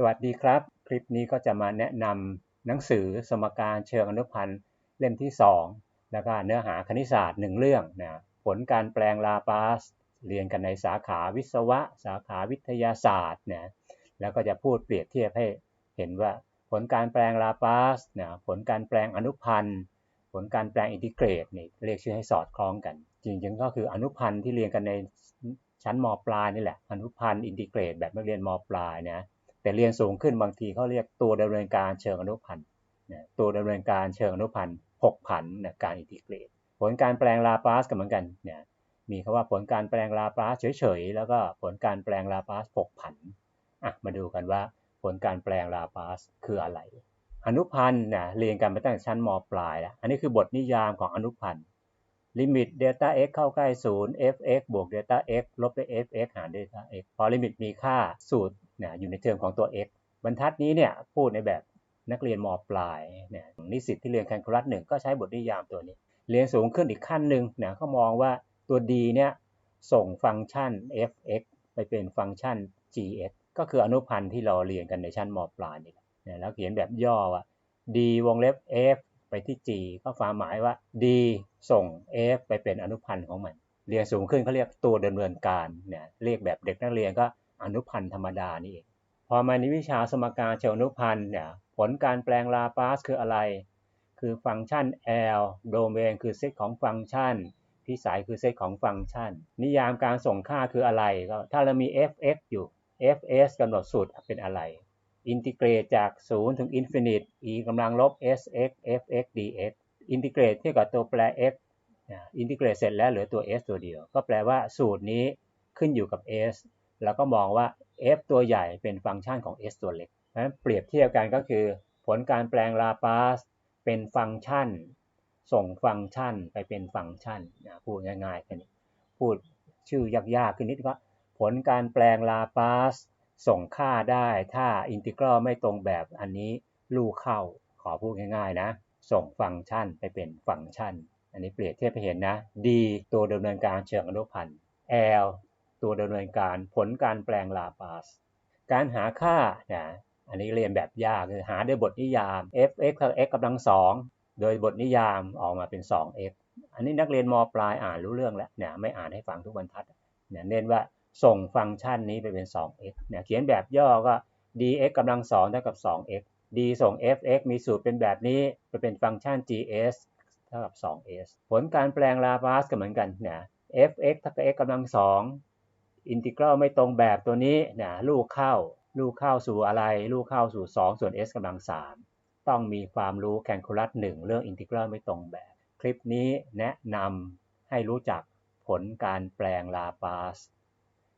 สวัสดีครับ คลิปนี้ก็จะมาแนะนำหนังสือสมการเชิงอนุพันธ์เล่มที่ 2 แล้วก็เนื้อหาคณิตศาสตร์หนึ่งเรื่องนะผลการแปลงลาปาสเรียนกันในสาขาวิศวะ สาขาวิทยาศาสตร์นะแล้วก็จะพูดเปรียบเทียบให้เห็นว่าผลการแปลงลาปาสนะผลการแปลงอนุพันธ์ ผลการแปลงอินทิเกรตนี่เรียกชื่อให้สอดคล้องกัน จริงๆก็คืออนุพันธ์ที่เรียนกันในชั้นมปลายนี่แหละอนุพันธ์อินทิเกรตแบบนักเรียนมปลายนะ แต่เรียนสูงขึ้นบางทีเขาเรียกตัวดำเนินการเชิงอนุพันธ์ตัวดำเนินการเชิงอนุพันธ์หกผันนะการอินทิเกรต ผลการแปลงลาปาสก็เหมือนกันเนี่ยมีคำว่าผลการแปลงลาปาสเฉยๆ แล้วก็ผลการแปลงลาปาสหกผันอะมาดูกันว่าผลการแปลงลาปาสคืออะไร อนุพันธ์เนี่ยเรียนกันมาตั้งชั้นมปลายแล้วอันนี้คือบทนิยามของอนุพันธ์ ลิมิตเดลต้า x เข้าใกล้ศูนย์ f(x) บวกเดลต้า x ลบด้วย f(x) หารเดลต้า x พอลิมิตมีค่าสูตรเนี่ยอยู่ในเทอมของตัว x บรรทัดนี้เนี่ยพูดในแบบนักเรียนมปลายเนี่ยนิสิตที่เรียนแคลคูลัสหนึ่งก็ใช้บทนิยามตัวนี้ เรียนสูงขึ้นอีกขั้นหนึ่งเนี่ยเขามองว่าตัว d เนี่ยส่งฟังก์ชัน f(x) ไปเป็นฟังก์ชัน g(x) ก็คืออนุพันธ์ที่เราเรียนกันในชั้นมปลายนี่นะแล้วเขียนแบบย่อว่า d วงเล็บ f ไปที่ g ก็ความหมายว่า d ส่ง f ไปเป็นอนุพันธ์ของมัน เรียนสูงขึ้นเขาเรียกตัวดำเนินการเนี่ยเรียกแบบเด็กนักเรียนก็อนุพันธ์ธรรมดานี่เองพอมาในวิชาสมการเชิงอนุพันธ์เนี่ยผลการแปลงลาปาสคืออะไร คือฟังก์ชัน L โดเมนคือเซตของฟังก์ชันพิสัยคือเซตของฟังก์ชัน นิยามการส่งค่าคืออะไรก็ถ้าเรามี f(x) อยู่ f(s) กำหนดสูตรเป็นอะไร อินทิเกรตจาก 0 ถึงอินฟินิต e กำลังลบ s(x) f(x) dx อินทิเกรตเทียบกับตัวแปร x อินทิเกรตเสร็จแล้วเหลือตัว s ตัวเดียว ก็แปลว่าสูตรนี้ขึ้นอยู่กับ s แล้วก็มองว่า f ตัวใหญ่เป็นฟังก์ชันของ s ตัวเล็กเพราะฉะนั้นเปรียบเทียบกันก็คือ ผลการแปลงลาปาสเป็นฟังก์ชัน ส่งฟังก์ชันไปเป็นฟังก์ชันพูดง่ายๆแค่นี้พูดชื่อยากๆขึ้นนิดก็ผลการแปลงลาปาส ส่งค่าได้ถ้าอินทิกรัลไม่ตรงแบบอันนี้ลูกเข้าขอพูดง่ายๆนะ ส่งฟังก์ชันไปเป็นฟังก์ชัน อันนี้เปรียบเทียบไปเห็นนะ D ตัวดำเนินการเชิงอนุพันธ์ L ตัวดำเนินการผลการแปลงลาปาสการหาค่านะอันนี้เรียนแบบยากคือหาด้วยบทนิยาม f(x) เท่า x กำลังสองโดยบทนิยามออกมาเป็น 2x อันนี้นักเรียนมปลายอ่านรู้เรื่องแล้วเนี่ยไม่อ่านให้ฟังทุกบรรทัดเนี่ยเน้นว่า ส่งฟังก์ชันนี้ไปเป็น 2x เนี่ยเขียนแบบย่อก็ dx กำลังสองเท่ากับ 2x d ส่ง f(x) มีสูตรเป็นแบบนี้ไปเป็นฟังก์ชัน gs เท่ากับ 2s ผลการแปลงลาปาสก็เหมือนกันเนี่ย f(x) เท่ากับ x กำลังสองอินทิกรัลไม่ตรงแบบตัวนี้นะลูกเข้า ลูกเข้าสู่อะไร ลูกเข้าสู่ 2 ส่วน s กำลัง3ต้องมีความรู้แคลคูลัส1เรื่องอินทิกรัลไม่ตรงแบบ คลิปนี้แนะนำให้รู้จักผลการแปลงลาปาส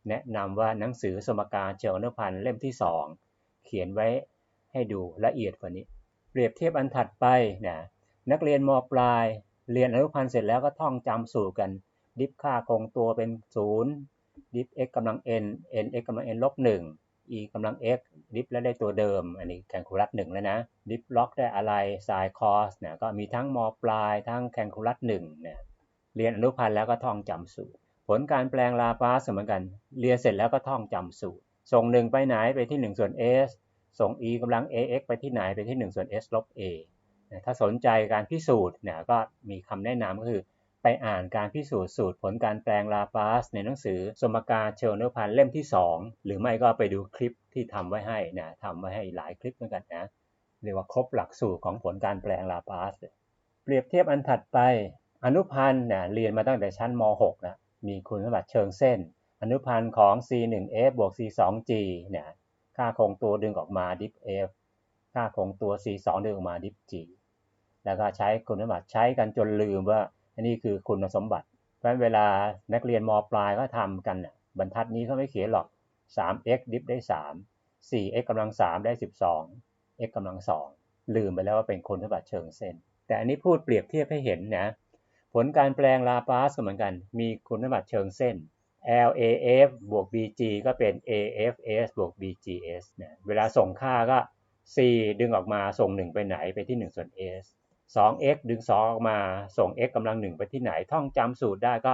แนะนำว่าหนังสือสมการเชิงอนุพันธ์เล่มที่ 2 เขียนไว้ให้ดูละเอียดกว่านี้ เปรียบเทียบอันถัดไปนะนักเรียนมปลาย เรียนอนุพันธ์เสร็จแล้วก็ท่องจำสูตรกัน ดิฟค่าคงตัวเป็น 0 ดิฟ x กำลัง n n x กำลัง n ลบ1 e กำลัง x ดิฟแล้วได้ตัวเดิม อันนี้แคลคูลัส1แล้วนะ ดิฟล็อกได้อะไรไซน์คอสเนี่ยก็มีทั้งมปลายทั้งแคลคูลัส1เนี่ยเรียนอนุพันธ์แล้วก็ท่องจำสูตร ผลการแปลงลาปาสเหมือนกัน เรียนเสร็จแล้วก็ท่องจำสูตร ส่ง1ไปไหนไปที่ 1 ส่วน s ส่ง e กำลัง ax ไปที่ไหนไปที่ 1 ส่วน s ลบ a ถ้าสนใจการพิสูจน์เนี่ยก็มีคำแนะนำก็คือไปอ่านการพิสูจน์สูตรผลการแปลงลาปาสในหนังสือสมการเชิงอนุพันธ์เล่มที่ 2 หรือไม่ก็ไปดูคลิปที่ทำไว้ให้นะทำไว้ให้หลายคลิปเหมือนกันนะเรียกว่าครบหลักสูตรของผลการแปลงลาปาสเปรียบเทียบอันถัดไปอนุพันธ์เนี่ยเรียนมาตั้งแต่ชั้นม .6 นะ มีคุณสมบัติเชิงเส้น อนุพันธ์ของ c1f บวก c2g เนี่ยค่าคงตัวดึงออกมาดิฟ f ค่าคงตัว c2 ดึงออกมาดิฟ g แล้วก็ใช้คุณสมบัติใช้กันจนลืมว่าอันนี้คือคุณสมบัติ เพราะเวลานักเรียนมปลายก็ทำกันน่ะบรรทัดนี้เขาไม่เขียนหรอก 3x ดิฟได้ 3 4x กำลัง 3 ได้ 12 x กำลัง 2 ลืมไปแล้วว่าเป็นคุณสมบัติเชิงเส้น แต่อันนี้พูดเปรียบเทียบให้เห็นนะ ผลการแปลงลาปาสก็เหมือนกัน มีคุณสมบัติเชิงเส้น LAF บวก BG ก็เป็น AFS บวก BGS เนะเวลาส่งค่าก็ C ดึงออกมาส่ง 1 ไปไหนไปที่ 1 ส่วน S 2x ดึง 2 ออกมาส่ง x กำลัง 1 ไปที่ไหน ท่องจำสูตรได้ก็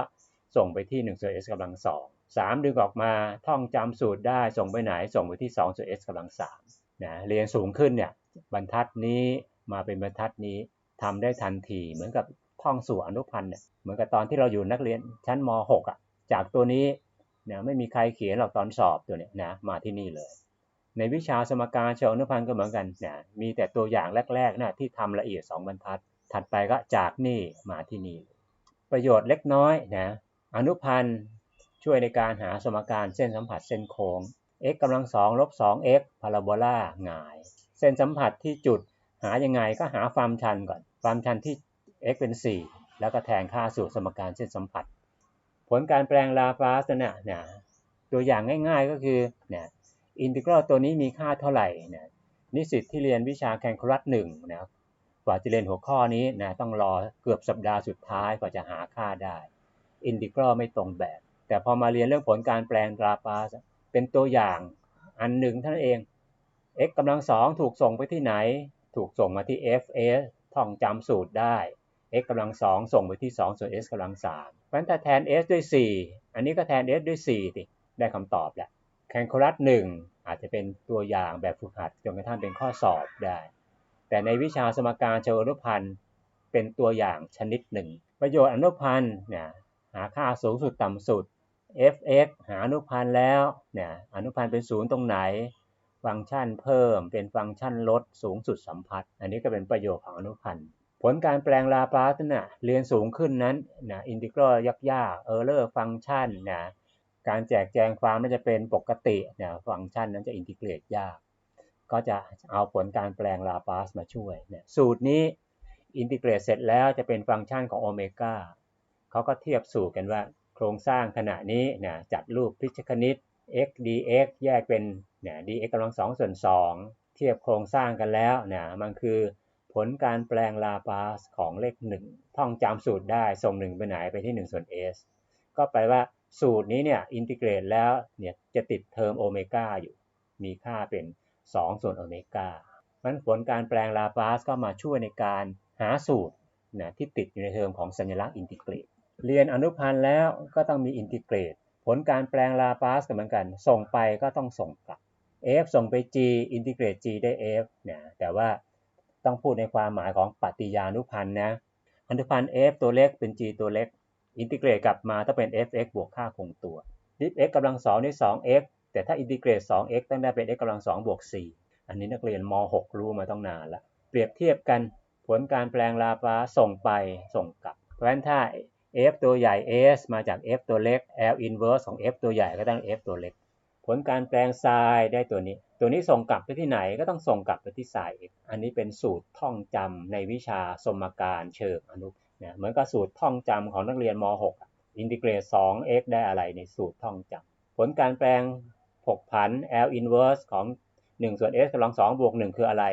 ส่งไปที่1ส่วน s กำลังสองสามดึงออกมาท่องจำสูตรได้ส่งไปไหน ส่งไปที่2ส่วน s กำลังสามนะเรียนสูงขึ้นเนี่ยบรรทัดนี้มาเป็นบรรทัดนี้ทำได้ทันทีเหมือนกับ ท่องสู่อนุพันธ์เนี่ยเหมือนกับตอนที่เราอยู่นักเรียนชั้นม .6 อะจากตัวนี้เนี่ยไม่มีใครเขียนหรอกตอนสอบตัวเนี้ยนะมาที่นี่เลย ในวิชาสมการเชิงอนุพันธ์ก็เหมือนกันเนี่ยมีแต่ตัวอย่างแรกๆนะที่ทำละเอียด 2 บรรทัด ถัดไปก็จากนี่มาที่นี่ ประโยชน์เล็กน้อยนะอนุพันธ์ช่วยในการหาสมการเส้นสัมผัสเส้นโค้ง x กำลังสองลบ 2x พาราโบลาหงาย เส้นสัมผัสที่จุดหายังไงก็หาความชันก่อน ความชันที่ x เป็น 4 แล้วก็แทนค่าสูตรสมการเส้นสัมผัส ผลการแปลงลาปลาสเนี่ยนะตัวอย่างง่ายๆก็คือเนี่ยอินทิกรัลตัวนี้มีค่าเท่าไหร่นะนิสิตที่เรียนวิชาแคลคูลัสหนึ่งนะกว่าจะเรียนหัวข้อนี้นะต้องรอเกือบสัปดาห์สุดท้ายกว่าจะหาค่าได้ อินทิกรัลไม่ตรงแบบ แต่พอมาเรียนเรื่องผลการแปลงลาปลาสเป็นตัวอย่างอันหนึ่งเท่านั้นเอง x กำลังสองถูกส่งไปที่ไหน ถูกส่งมาที่ fs ท่องจำสูตรได้ x กำลังสองส่งไปที่ 2 ส่วน s กำลังสามเพราะฉะนั้นถ้าแทน s ด้วย 4 อันนี้ก็แทน s ด้วย4ติได้คำตอบแหละแคนคูลัสหนึ่งอาจจะเป็นตัวอย่างแบบฝึกหัดจนกระทั่งเป็นข้อสอบได้ แต่ในวิชาสมการเชิงอนุพันธ์เป็นตัวอย่างชนิดหนึ่ง ประโยชน์อนุพันธ์เนี่ยหาค่าสูงสุดต่ำสุด f(x) หาอนุพันธ์แล้วเนี่ยอนุพันธ์เป็นศูนย์ตรงไหน ฟังก์ชันเพิ่มเป็นฟังก์ชันลดสูงสุดสัมพัทธ์ อันนี้ก็เป็นประโยชน์ของอนุพันธ์ ผลการแปลงลาปลาสน่ะเรียนสูงขึ้นนั้นนะอินทิกรัลยากๆเออร์เลอร์ฟังก์ชันนะการแจกแจงความน่าจะเป็นปกตินี่ยฟังก์ชันนั้นจะอินทิเกรตยาก ก็จะเอาผลการแปลงลาปลาสมาช่วยเนี่ยสูตรนี้อินทิเกรตเสร็จแล้วจะเป็นฟังก์ชันของโอเมก้าเขาก็เทียบสูตรกันว่าโครงสร้างขณะนี้นะจัดรูปพิชคณิต x dx แยกเป็นนะ dx กำลังสองส่วนสองเทียบโครงสร้างกันแล้วนะมันคือ ผลการแปลงลาปาสของเลข 1 ท่องจำสูตรได้ส่ง 1 ไปไหนไปที่1ส่วน s ก็แปลว่าสูตรนี้เนี่ยอินทิเกรตแล้วเนี่ยจะติดเทอมโอเมก้าอยู่ มีค่าเป็น 2 ส่วนโอเมก้ามันผลการแปลงลาปาสก็มาช่วยในการหาสูตรนะที่ติดอยู่ในเทอมของสัญลักษณ์อินทิเกรต เรียนอนุพันธ์แล้วก็ต้องมีอินทิเกรต ผลการแปลงลาปาสก็เหมือนกัน ส่งไปก็ต้องส่งกลับ f ส่งไป g อินทิเกรต g ได้ f นะแต่ว่า ต้องพูดในความหมายของปฏิยานุพันธ์นะอนุพันธ์ f ตัวเล็กเป็น g ตัวเล็ก อินทิเกรตกลับมาถ้าเป็น fx บวกค่าคงตัวดิฟ x กำลังสองนี่ 2x แต่ถ้าอินทิเกรต 2x ต้องได้เป็น x กำลังสองบวก4อันนี้นักเรียนม .6 รู้มาต้องนานละ เปรียบเทียบกันผลการแปลงลาปลาส่งไปส่งกลับ เพราะฉะนั้นถ้า f ตัวใหญ่ s มาจาก f ตัวเล็ก l inverse ของ f ตัวใหญ่ก็ต้อง f ตัวเล็ก ผลการแปลงไซน์ได้ตัวนี้ ตัวนี้ส่งกลับไปที่ไหนก็ต้องส่งกลับไปที่ไซน์ x อันนี้เป็นสูตรท่องจำในวิชาสมการเชิงอนุนะเหมือนกับสูตรท่องจำของนักเรียนม .6 อินทิเกรต 2x ได้อะไรในสูตรท่องจำผลการแปลงผกผัน l inverse ของ 1 ส่วน s กำลัง2บวก 1 คืออะไร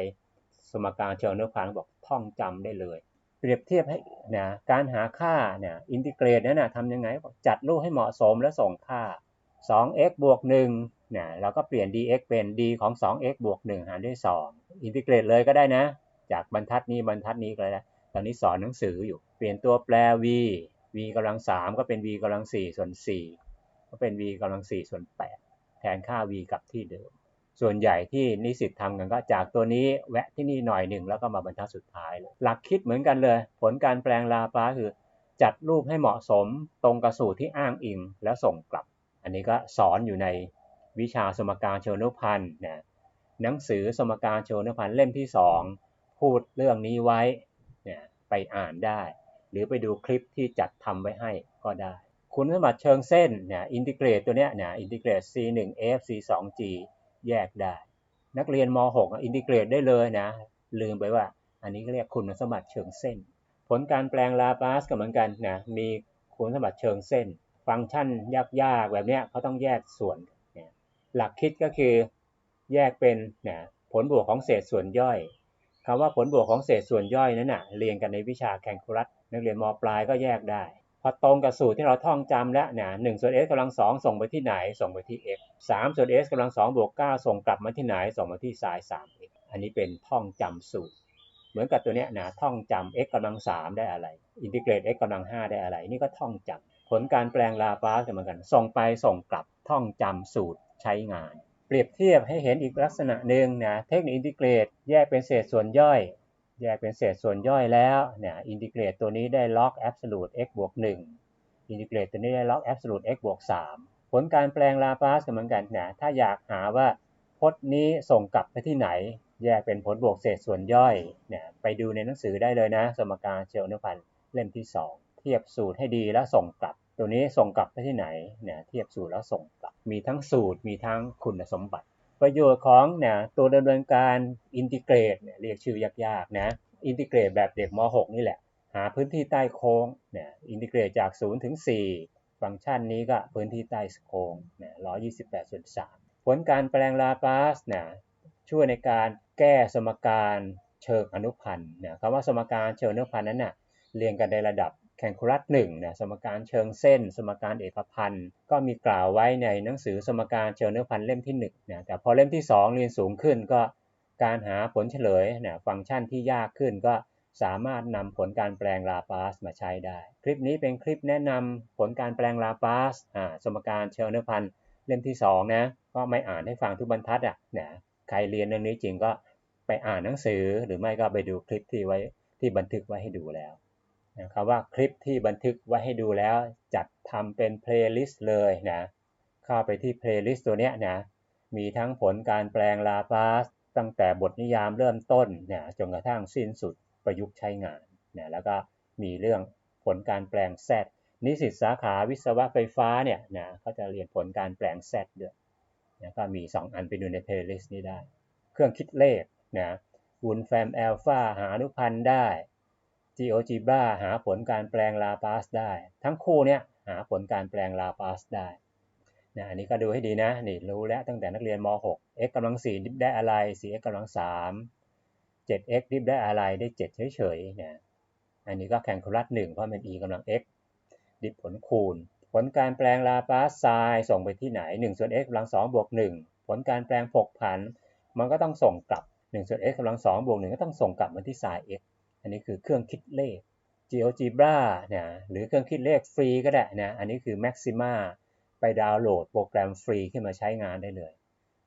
สมการเชิงอนุพันธ์บอกท่องจำได้เลยเปรียบเทียบให้นะการหาค่าเนี่ยอินทิเกรตนั้นนะทำยังไงจัดรูปให้เหมาะสมแล้วส่งค่า 2x บวก1เนี่ยเราก็เปลี่ยน dx เป็น d ของ 2x บวก1หารด้วย 2 อินทิเกรตเลยก็ได้นะ จากบรรทัดนี้บรรทัดนี้ก็ได้ตอนนี้สอนหนังสืออยู่ เปลี่ยนตัวแปร v v กำลัง 3 ก็เป็น v กำลัง 4 ส่วน 4 ก็เป็น v กำลัง 4 ส่วน 8 แทนค่า v กับที่เดิม ส่วนใหญ่ที่นิสิตทำกันก็จากตัวนี้แวะที่นี่หน่อยหนึ่งแล้วก็มาบรรทัดสุดท้ายเลยหลักคิดเหมือนกันเลย ผลการแปลงลาปาคือ จัดรูปให้เหมาะสมตรงกับสูตรที่อ้างอิงแล้วส่งกลับ อันนี้ก็สอนอยู่ในวิชาสมการเชิงนุพันธ์นะหนังสือสมการเชิงนุพันธ์เล่มที่ 2 พูดเรื่องนี้ไว้เนี่ยไปอ่านได้ หรือไปดูคลิปที่จัดทำไว้ให้ก็ได้ คุณสมบัติเชิงเส้นเนี่ยอินทิเกรตตัวเนี้ยเนี่ยอินทิเกรต c1f c2g แยกได้ นักเรียนม .6 อินทิเกรตได้เลยนะ ลืมไปว่า อันนี้เรียกคุณสมบัติเชิงเส้น ผลการแปลงลาปาสก็เหมือนกันนะมีคุณสมบัติเชิงเส้น ฟังก์ชันยากๆแบบเนี้ยเขาต้องแยกส่วนนะหลักคิดก็คือแยกเป็นนะผลบวกของเศษส่วนย่อยคำว่าผลบวกของเศษส่วนย่อยนั้นนะเรียนกันในวิชาแคลคูลัสนักเรียนมปลายก็แยกได้ พอตรงกับสูตรที่เราท่องจำแล้วนี่ยหนึ่งส่วน s กำลังสองส่งไปที่ไหน ส่งไปที่ x สามส่วน s กำลังสองบวกเก้าส่งกลับมาที่ไหน ส่งมาที่ไซน์สาม x อันนี้เป็นท่องจำสูตร เหมือนกับตัวเนี้ยนะท่องจำ x กำลังสามได้อะไร อินทิเกรต x กำลังห้าได้อะไร นี่ก็ท่องจ ผลการแปลงลาปาสเหมือนกัน ส่งไปส่งกลับท่องจำสูตรใช้งาน เปรียบเทียบให้เห็นอีกลักษณะหนึ่งนะเทคนิคอินทิเกรตแยกเป็นเศษส่วนย่อย แยกเป็นเศษส่วนย่อยแล้วเนี่ยอินทิเกรตตัวนี้ได้ล็อกแอบสูต x บวก1อินทิเกรตตัวนี้ได้ล็อกแอบสูต x บวก3ผลการแปลงลาปาสเหมือนกันนะถ้าอยากหาว่าพจน์นี้ส่งกลับไปที่ไหน แยกเป็นผลบวกเศษส่วนย่อยเนี่ยไปดูในหนังสือได้เลยนะ สมการเชิงอนุพันธ์เล่มที่ 2 เทียบสูตรให้ดีแล้วส่งกลับ ตัวนี้ส่งกลับไปที่ไหนเนี่ยเทียบสูตรแล้วส่งกลับ มีทั้งสูตรมีทั้งคุณสมบัติ ประโยชน์ของเนี่ยตัวดำเนินการอินทิเกรตเนี่ยเรียกชื่อยากๆนะอินทิเกรตแบบเด็กม .6 นี่แหละ หาพื้นที่ใต้โค้งเนี่ยอินทิเกรตจาก0ถึง4ฟังก์ชันนี้ก็พื้นที่ใต้โค้งเนี่ย128ส่วน3ผลการแปลงลาปาสเนี่ยช่วยในการแก้สมการเชิงอนุพันธ์เนี่ยคำว่าสมการเชิงอนุพันธ์นั้นน่ะเรียงกันในระดับ แคนคูลัสหนึ่งเนี่ยสมการเชิงเส้น สมการเอกพันธ์ก็มีกล่าวไว้ในหนังสือสมการเชิงอนุพันธ์เล่มที่1เนี่ยแต่พอเล่มที่ 2 เรียนสูงขึ้นก็การหาผลเฉลยเนี่ยฟังก์ชันที่ยากขึ้นก็สามารถนำผลการแปลงลาปาสมาใช้ได้ คลิปนี้เป็นคลิปแนะนำผลการแปลงลาปาสสมการเชิงอนุพันธ์เล่มที่2นะก็ไม่อ่านให้ฟังทุกบรรทัดอะเนี่ยใครเรียนเรื่องนี้จริงก็ไปอ่านหนังสือหรือไม่ก็ไปดูคลิปที่ไว้ที่บันทึกไว้ให้ดูแล้ว ครับว่าคลิปที่บันทึกไว้ให้ดูแล้ว จัดทำเป็นเพลย์ลิสต์เลยนะเข้าไปที่เพลย์ลิสต์ตัวเนี้ยนะมีทั้งผลการแปลงลาปาสตั้งแต่บทนิยามเริ่มต้นเนี่ยจนกระทั่งสิ้นสุดประยุกต์ใช้งานเนี่ยแล้วก็มีเรื่องผลการแปลงแซดนิสิตสาขาวิศวะไฟฟ้าเนี่ยนะเขาจะเรียนผลการแปลงแซดด้วยนะก็มี 2 อันไปดูในเพลย์ลิสต์นี้ได้ เครื่องคิดเลขนะวุนแฟมอัลฟาหาอนุพันธ์ได้ GeoGebra หาผลการแปลงลาปาสได้ ทั้งคู่เนี่ยหาผลการแปลงลาปาสได้นะอันนี้ก็ดูให้ดีนะนี่รู้แล้วตั้งแต่นักเรียนม .6 x กำลัง4ดิฟได้อะไร 4x กำลัง3 7x ดิฟได้อะไรได้ 7 เฉยๆนะอันนี้ก็แข่งคูลัส1เพราะเป็น e กำลัง x ดิฟผลคูณ ผลการแปลงลาปาสไซน์ส่งไปที่ไหน1ส่วน x กำลัง2บวก1ผลการแปลงผกผัน มันก็ต้องส่งกลับ1ส่วน x กำลัง2บวก1ก็ต้องส่งกลับมาที่ไซน์ x อันนี้คือเครื่องคิดเลข GeoGebra นะหรือเครื่องคิดเลขฟรีก็ได้นะ อันนี้คือ Maxima ไปดาวน์โหลดโปรแกรมฟรีขึ้นมาใช้งานได้เลย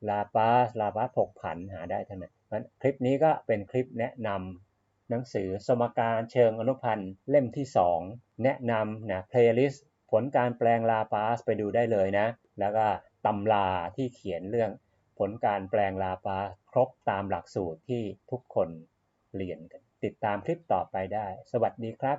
ลาปาสลาปาสผกผันหาได้ทั้งนั้นคลิปนี้ก็เป็นคลิปแนะนำหนังสือสมการเชิงอนุพันธ์เล่มที่ 2 แนะนำนะ playlist ผลการแปลงลาปาสไปดูได้เลยนะ แล้วก็ตำราที่เขียนเรื่องผลการแปลงลาปาสครบตามหลักสูตรที่ทุกคนเรียนกัน ติดตามคลิปต่อไปได้ สวัสดีครับ